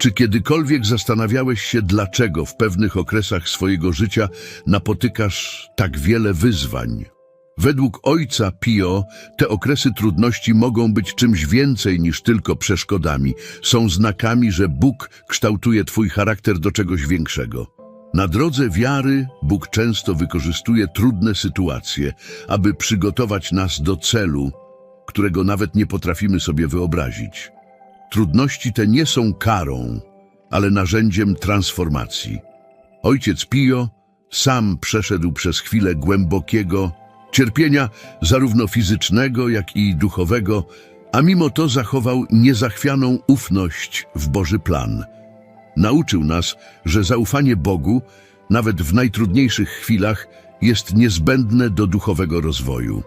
Czy kiedykolwiek zastanawiałeś się, dlaczego w pewnych okresach swojego życia napotykasz tak wiele wyzwań? Według ojca Pio te okresy trudności mogą być czymś więcej niż tylko przeszkodami. Są znakami, że Bóg kształtuje twój charakter do czegoś większego. Na drodze wiary Bóg często wykorzystuje trudne sytuacje, aby przygotować nas do celu, którego nawet nie potrafimy sobie wyobrazić. Trudności te nie są karą, ale narzędziem transformacji. Ojciec Pio sam przeszedł przez chwilę głębokiego cierpienia, zarówno fizycznego, jak i duchowego, a mimo to zachował niezachwianą ufność w Boży plan. Nauczył nas, że zaufanie Bogu, nawet w najtrudniejszych chwilach, jest niezbędne do duchowego rozwoju.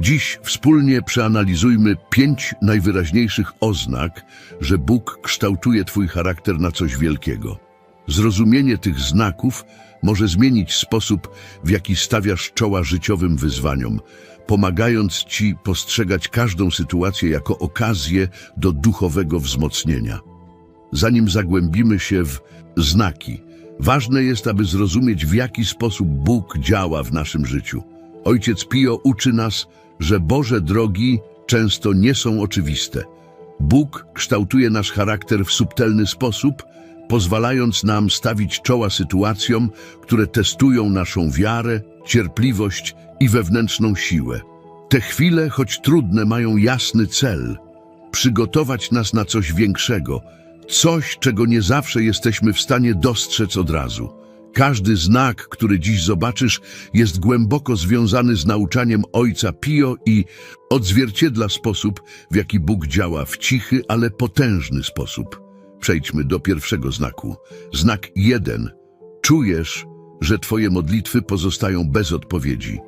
Dziś wspólnie przeanalizujmy pięć najwyraźniejszych oznak, że Bóg kształtuje Twój charakter na coś wielkiego. Zrozumienie tych znaków może zmienić sposób, w jaki stawiasz czoła życiowym wyzwaniom, pomagając Ci postrzegać każdą sytuację jako okazję do duchowego wzmocnienia. Zanim zagłębimy się w znaki, ważne jest, aby zrozumieć, w jaki sposób Bóg działa w naszym życiu. Ojciec Pio uczy nas, że Boże drogi często nie są oczywiste. Bóg kształtuje nasz charakter w subtelny sposób, pozwalając nam stawić czoła sytuacjom, które testują naszą wiarę, cierpliwość i wewnętrzną siłę. Te chwile, choć trudne, mają jasny cel przygotować nas na coś większego, coś, czego nie zawsze jesteśmy w stanie dostrzec od razu. Każdy znak, który dziś zobaczysz, jest głęboko związany z nauczaniem Ojca Pio i odzwierciedla sposób, w jaki Bóg działa w cichy, ale potężny sposób. Przejdźmy do pierwszego znaku. Znak jeden. Czujesz, że Twoje modlitwy pozostają bez odpowiedzi.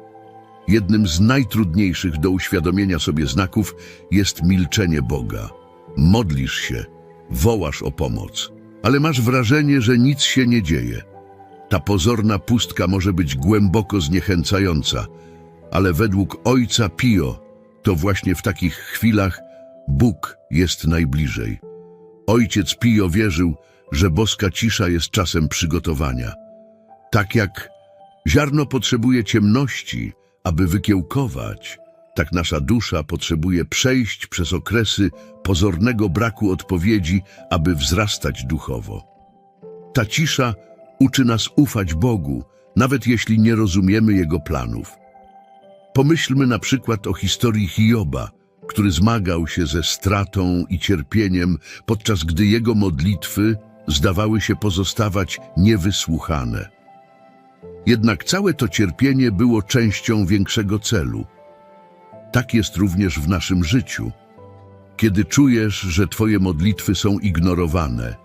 Jednym z najtrudniejszych do uświadomienia sobie znaków jest milczenie Boga. Modlisz się, wołasz o pomoc, ale masz wrażenie, że nic się nie dzieje. Ta pozorna pustka może być głęboko zniechęcająca, ale według Ojca Pio to właśnie w takich chwilach Bóg jest najbliżej. Ojciec Pio wierzył, że boska cisza jest czasem przygotowania. Tak jak ziarno potrzebuje ciemności, aby wykiełkować, tak nasza dusza potrzebuje przejść przez okresy pozornego braku odpowiedzi, aby wzrastać duchowo. Ta cisza uczy nas ufać Bogu, nawet jeśli nie rozumiemy Jego planów. Pomyślmy na przykład o historii Hioba, który zmagał się ze stratą i cierpieniem, podczas gdy jego modlitwy zdawały się pozostawać niewysłuchane. Jednak całe to cierpienie było częścią większego celu. Tak jest również w naszym życiu. Kiedy czujesz, że Twoje modlitwy są ignorowane,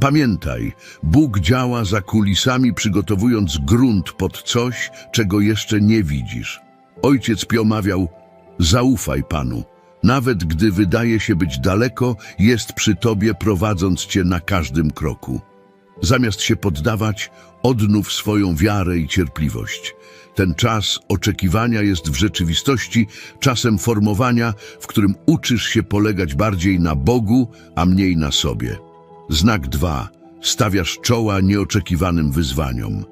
pamiętaj, Bóg działa za kulisami, przygotowując grunt pod coś, czego jeszcze nie widzisz. Ojciec Pio mawiał, zaufaj Panu. Nawet gdy wydaje się być daleko, jest przy Tobie, prowadząc Cię na każdym kroku. Zamiast się poddawać, odnów swoją wiarę i cierpliwość. Ten czas oczekiwania jest w rzeczywistości czasem formowania, w którym uczysz się polegać bardziej na Bogu, a mniej na sobie. Znak 2. Stawiasz czoła nieoczekiwanym wyzwaniom.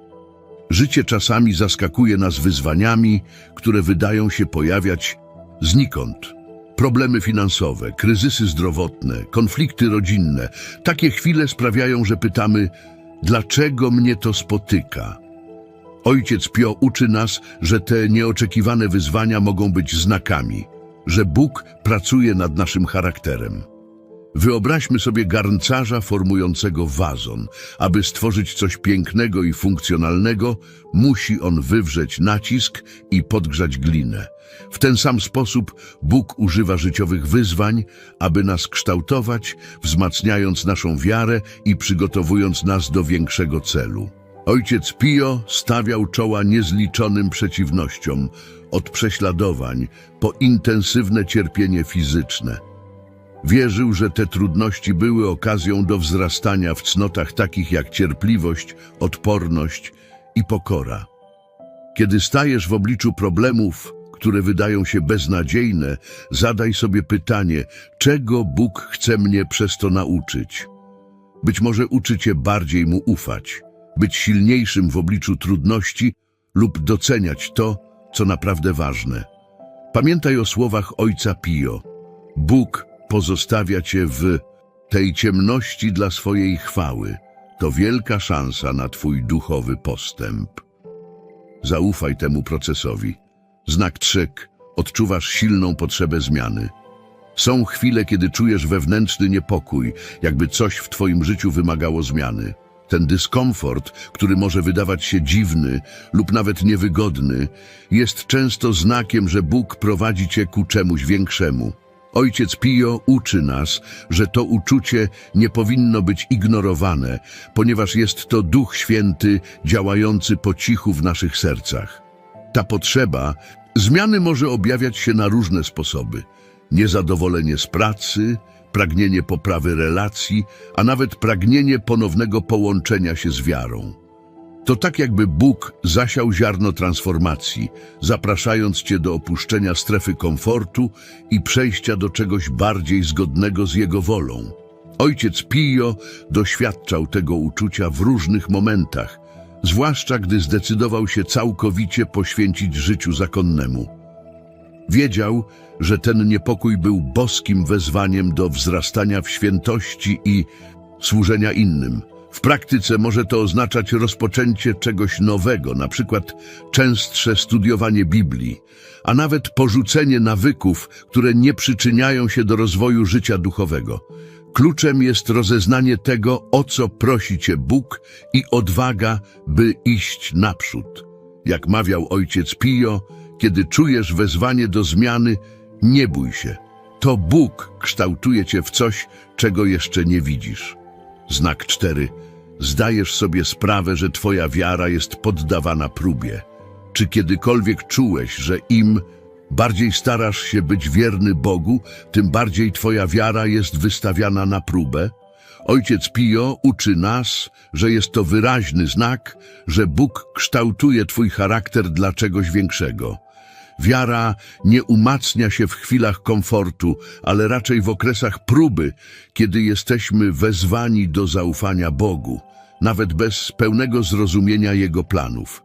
Życie czasami zaskakuje nas wyzwaniami, które wydają się pojawiać znikąd. Problemy finansowe, kryzysy zdrowotne, konflikty rodzinne. Takie chwile sprawiają, że pytamy, dlaczego mnie to spotyka? Ojciec Pio uczy nas, że te nieoczekiwane wyzwania mogą być znakami, że Bóg pracuje nad naszym charakterem. Wyobraźmy sobie garncarza formującego wazon. Aby stworzyć coś pięknego i funkcjonalnego, musi on wywrzeć nacisk i podgrzać glinę. W ten sam sposób Bóg używa życiowych wyzwań, aby nas kształtować, wzmacniając naszą wiarę i przygotowując nas do większego celu. Ojciec Pio stawiał czoła niezliczonym przeciwnościom, od prześladowań po intensywne cierpienie fizyczne. Wierzył, że te trudności były okazją do wzrastania w cnotach takich jak cierpliwość, odporność i pokora. Kiedy stajesz w obliczu problemów, które wydają się beznadziejne, zadaj sobie pytanie, czego Bóg chce mnie przez to nauczyć. Być może uczy cię bardziej mu ufać, być silniejszym w obliczu trudności lub doceniać to, co naprawdę ważne. Pamiętaj o słowach ojca Pio. Bóg pozostawia cię w tej ciemności dla swojej chwały. To wielka szansa na twój duchowy postęp. Zaufaj temu procesowi. Znak trzek. Odczuwasz silną potrzebę zmiany. Są chwile, kiedy czujesz wewnętrzny niepokój, jakby coś w twoim życiu wymagało zmiany. Ten dyskomfort, który może wydawać się dziwny lub nawet niewygodny, jest często znakiem, że Bóg prowadzi cię ku czemuś większemu. Ojciec Pio uczy nas, że to uczucie nie powinno być ignorowane, ponieważ jest to Duch Święty działający po cichu w naszych sercach. Ta potrzeba zmiany może objawiać się na różne sposoby. Niezadowolenie z pracy, pragnienie poprawy relacji, a nawet pragnienie ponownego połączenia się z wiarą. To tak jakby Bóg zasiał ziarno transformacji, zapraszając cię do opuszczenia strefy komfortu i przejścia do czegoś bardziej zgodnego z Jego wolą. Ojciec Pio doświadczał tego uczucia w różnych momentach, zwłaszcza gdy zdecydował się całkowicie poświęcić życiu zakonnemu. Wiedział, że ten niepokój był boskim wezwaniem do wzrastania w świętości i służenia innym. W praktyce może to oznaczać rozpoczęcie czegoś nowego, na przykład częstsze studiowanie Biblii, a nawet porzucenie nawyków, które nie przyczyniają się do rozwoju życia duchowego. Kluczem jest rozeznanie tego, o co prosi cię Bóg i odwaga, by iść naprzód. Jak mawiał ojciec Pio, kiedy czujesz wezwanie do zmiany, nie bój się. To Bóg kształtuje cię w coś, czego jeszcze nie widzisz. Znak cztery. Zdajesz sobie sprawę, że twoja wiara jest poddawana próbie. Czy kiedykolwiek czułeś, że im bardziej starasz się być wierny Bogu, tym bardziej twoja wiara jest wystawiana na próbę? Ojciec Pio uczy nas, że jest to wyraźny znak, że Bóg kształtuje twój charakter dla czegoś większego. Wiara nie umacnia się w chwilach komfortu, ale raczej w okresach próby, kiedy jesteśmy wezwani do zaufania Bogu, nawet bez pełnego zrozumienia Jego planów.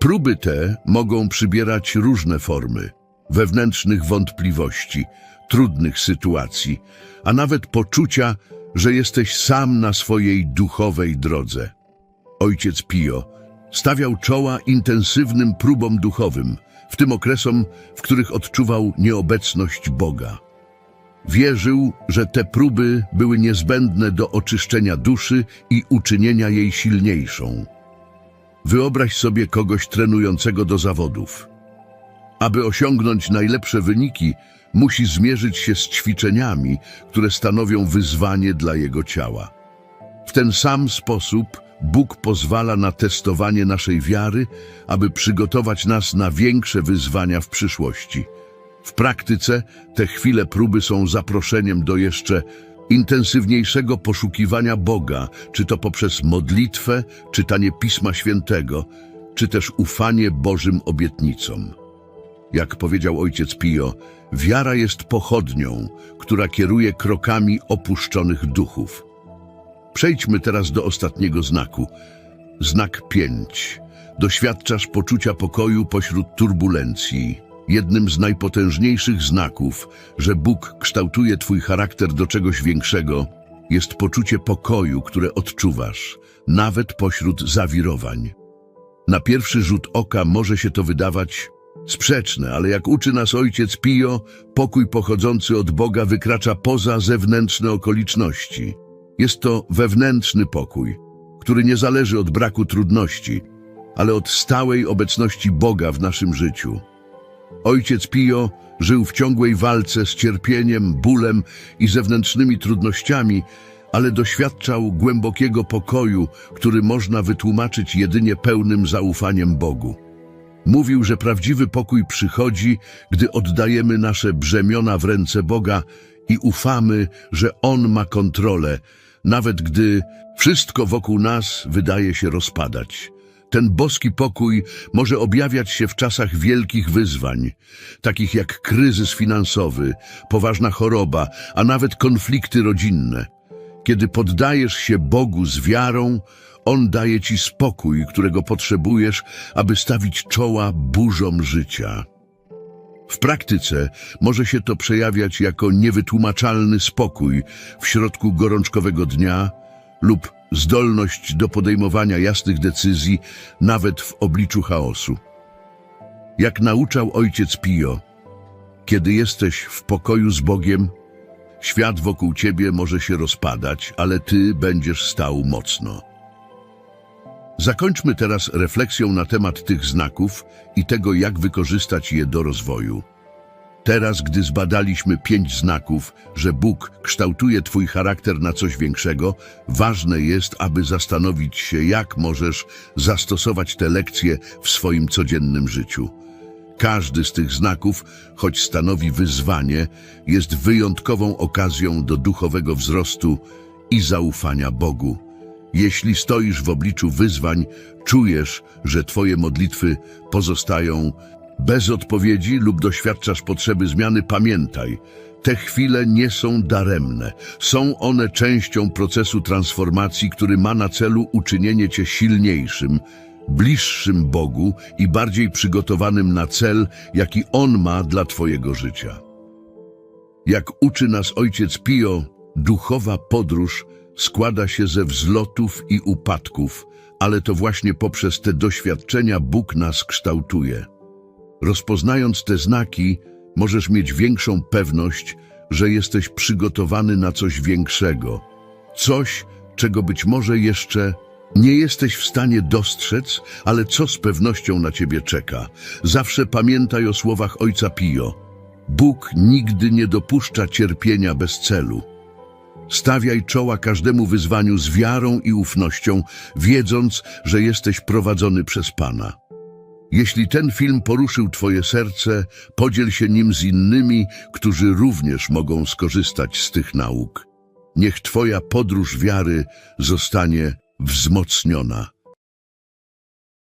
Próby te mogą przybierać różne formy wewnętrznych wątpliwości, trudnych sytuacji, a nawet poczucia, że jesteś sam na swojej duchowej drodze. Ojciec Pio stawiał czoła intensywnym próbom duchowym, w tym okresom, w których odczuwał nieobecność Boga. Wierzył, że te próby były niezbędne do oczyszczenia duszy i uczynienia jej silniejszą. Wyobraź sobie kogoś trenującego do zawodów. Aby osiągnąć najlepsze wyniki, musi zmierzyć się z ćwiczeniami, które stanowią wyzwanie dla jego ciała. W ten sam sposób Bóg pozwala na testowanie naszej wiary, aby przygotować nas na większe wyzwania w przyszłości. W praktyce te chwile próby są zaproszeniem do jeszcze intensywniejszego poszukiwania Boga, czy to poprzez modlitwę, czytanie Pisma Świętego, czy też ufanie Bożym obietnicom. Jak powiedział ojciec Pio, wiara jest pochodnią, która kieruje krokami opuszczonych duchów. Przejdźmy teraz do ostatniego znaku. Znak 5. Doświadczasz poczucia pokoju pośród turbulencji. Jednym z najpotężniejszych znaków, że Bóg kształtuje Twój charakter do czegoś większego, jest poczucie pokoju, które odczuwasz, nawet pośród zawirowań. Na pierwszy rzut oka może się to wydawać sprzeczne, ale jak uczy nas ojciec Pio, pokój pochodzący od Boga wykracza poza zewnętrzne okoliczności. Jest to wewnętrzny pokój, który nie zależy od braku trudności, ale od stałej obecności Boga w naszym życiu. Ojciec Pio żył w ciągłej walce z cierpieniem, bólem i zewnętrznymi trudnościami, ale doświadczał głębokiego pokoju, który można wytłumaczyć jedynie pełnym zaufaniem Bogu. Mówił, że prawdziwy pokój przychodzi, gdy oddajemy nasze brzemiona w ręce Boga i ufamy, że On ma kontrolę, nawet gdy wszystko wokół nas wydaje się rozpadać. Ten boski pokój może objawiać się w czasach wielkich wyzwań, takich jak kryzys finansowy, poważna choroba, a nawet konflikty rodzinne. Kiedy poddajesz się Bogu z wiarą, On daje ci spokój, którego potrzebujesz, aby stawić czoła burzom życia. W praktyce może się to przejawiać jako niewytłumaczalny spokój w środku gorączkowego dnia lub zdolność do podejmowania jasnych decyzji nawet w obliczu chaosu. Jak nauczał ojciec Pio, kiedy jesteś w pokoju z Bogiem, świat wokół ciebie może się rozpadać, ale ty będziesz stał mocno. Zakończmy teraz refleksją na temat tych znaków i tego, jak wykorzystać je do rozwoju. Teraz, gdy zbadaliśmy pięć znaków, że Bóg kształtuje Twój charakter na coś większego, ważne jest, aby zastanowić się, jak możesz zastosować te lekcje w swoim codziennym życiu. Każdy z tych znaków, choć stanowi wyzwanie, jest wyjątkową okazją do duchowego wzrostu i zaufania Bogu. Jeśli stoisz w obliczu wyzwań, czujesz, że Twoje modlitwy pozostają bez odpowiedzi lub doświadczasz potrzeby zmiany, pamiętaj, te chwile nie są daremne. Są one częścią procesu transformacji, który ma na celu uczynienie Cię silniejszym, bliższym Bogu i bardziej przygotowanym na cel, jaki On ma dla Twojego życia. Jak uczy nas ojciec Pio, duchowa podróż składa się ze wzlotów i upadków, ale to właśnie poprzez te doświadczenia Bóg nas kształtuje. Rozpoznając te znaki, możesz mieć większą pewność, że jesteś przygotowany na coś większego. Coś, czego być może jeszcze nie jesteś w stanie dostrzec, ale co z pewnością na ciebie czeka. Zawsze pamiętaj o słowach ojca Pio. Bóg nigdy nie dopuszcza cierpienia bez celu. Stawiaj czoła każdemu wyzwaniu z wiarą i ufnością, wiedząc, że jesteś prowadzony przez Pana. Jeśli ten film poruszył Twoje serce, podziel się nim z innymi, którzy również mogą skorzystać z tych nauk. Niech Twoja podróż wiary zostanie wzmocniona.